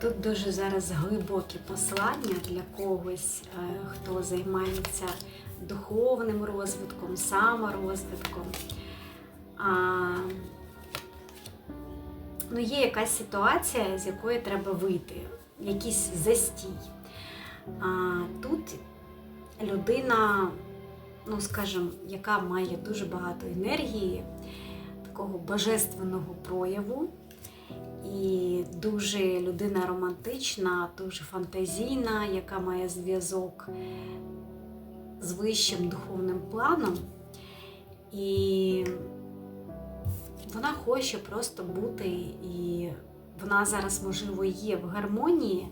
Тут дуже зараз глибокі послання для когось, е, хто займається духовним розвитком, саморозвитком. А, ну, є якась ситуація, з якої треба вийти, якийсь застій. А, тут людина, ну скажімо, яка має дуже багато енергії, такого божественного прояву. І дуже людина романтична, дуже фантазійна, яка має зв'язок з вищим духовним планом. І вона хоче просто бути, і вона зараз, можливо, є в гармонії,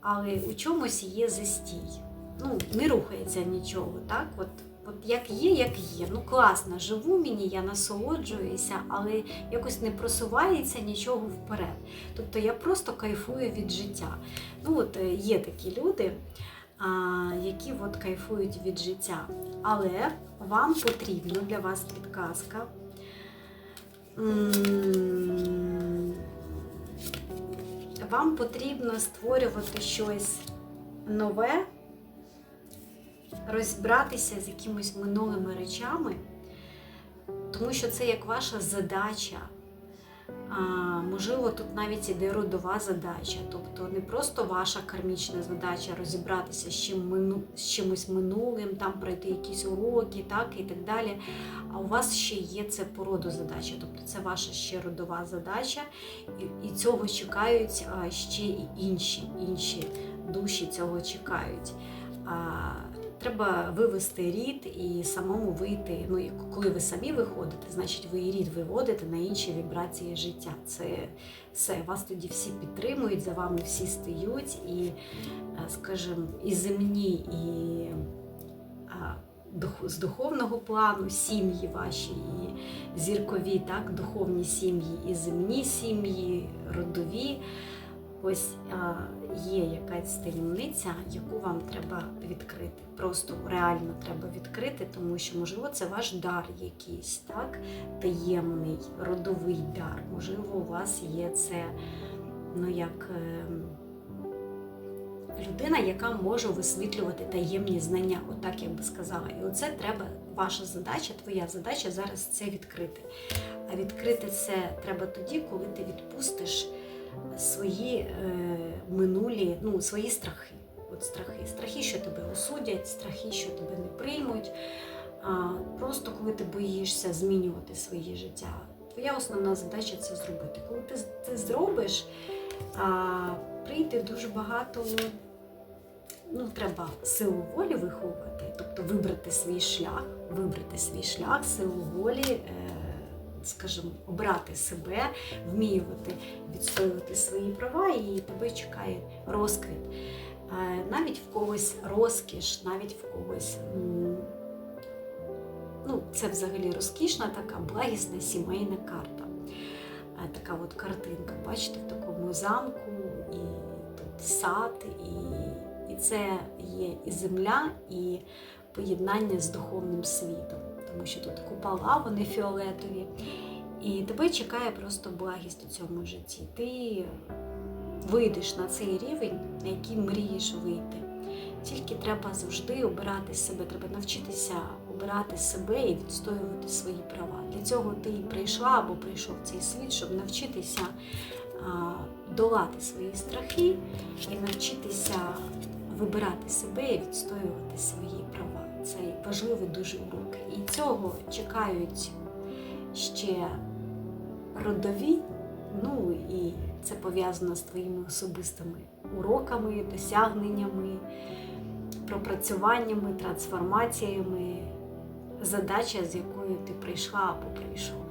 але у чомусь є застій. Ну, не рухається нічого, так? От, от як є, як є. Ну класно, живу мені, я насолоджуюся, але якось не просувається нічого вперед. Тобто я просто кайфую від життя. Ну, от е, є такі люди, які от кайфують від життя. Але вам потрібно для вас підказка. Вам потрібно створювати щось нове, розібратися з якимись минулими речами, тому що це як ваша задача. А, можливо, тут навіть іде родова задача, тобто не просто ваша кармічна задача розібратися з, чим мину, з чимось минулим, там пройти якісь уроки, так і так далі. А у вас ще є це породу задача, тобто це ваша ще родова задача, і, і цього чекають ще і інші, інші душі цього чекають. А, Треба вивести рід і самому вийти. Ну, коли ви самі виходите, значить ви і рід виводите на інші вібрації життя. Це все. Вас тоді всі підтримують, за вами всі стають, і, е, скажімо, і земні, і з духовного плану сім'ї ваші, і зіркові, так, духовні сім'ї, і земні сім'ї, родові. Ось є якась таємниця, яку вам треба відкрити. Просто реально треба відкрити, тому що, можливо, це ваш дар якийсь, так? Таємний, родовий дар. Можливо, у вас є це, ну як. ем, Людина, яка може висвітлювати таємні знання, отак я би сказала. І оце треба, ваша задача, твоя задача зараз це відкрити. А відкрити це треба тоді, коли ти відпустиш свої е, минулі, ну, свої страхи. От страхи. Страхи, що тебе осудять, страхи, що тебе не приймуть. А, просто коли ти боїшся змінювати своє життя. Твоя основна задача це зробити. Коли ти це зробиш, а, прийде дуже багато. Ну, треба силу волі виховувати, тобто вибрати свій шлях, вибрати свій шлях, силу волі, е, скажімо, обрати себе, вміювати, відстоювати свої права, і тебе чекає розквіт. Навіть в когось розкіш, навіть в когось. Ну, це взагалі розкішна така благісна сімейна карта. Така от картинка, бачите, в такому замку, і тут сад, і, і це є і земля, і поєднання з духовним світом, тому що тут купола, вони фіолетові. І тебе чекає просто благість у цьому житті. Ти вийдеш на цей рівень, на який мрієш вийти. Тільки треба завжди обирати себе, треба навчитися обирати себе і відстоювати свої права. Для цього ти і прийшла або прийшов в цей світ, щоб навчитися долати свої страхи і навчитися вибирати себе і відстоювати свої права. Це важливий дуже урок. І цього чекають ще родові, ну і це пов'язано з твоїми особистими уроками, досягненнями, пропрацюваннями, трансформаціями, задача, з якою ти прийшла або прийшов.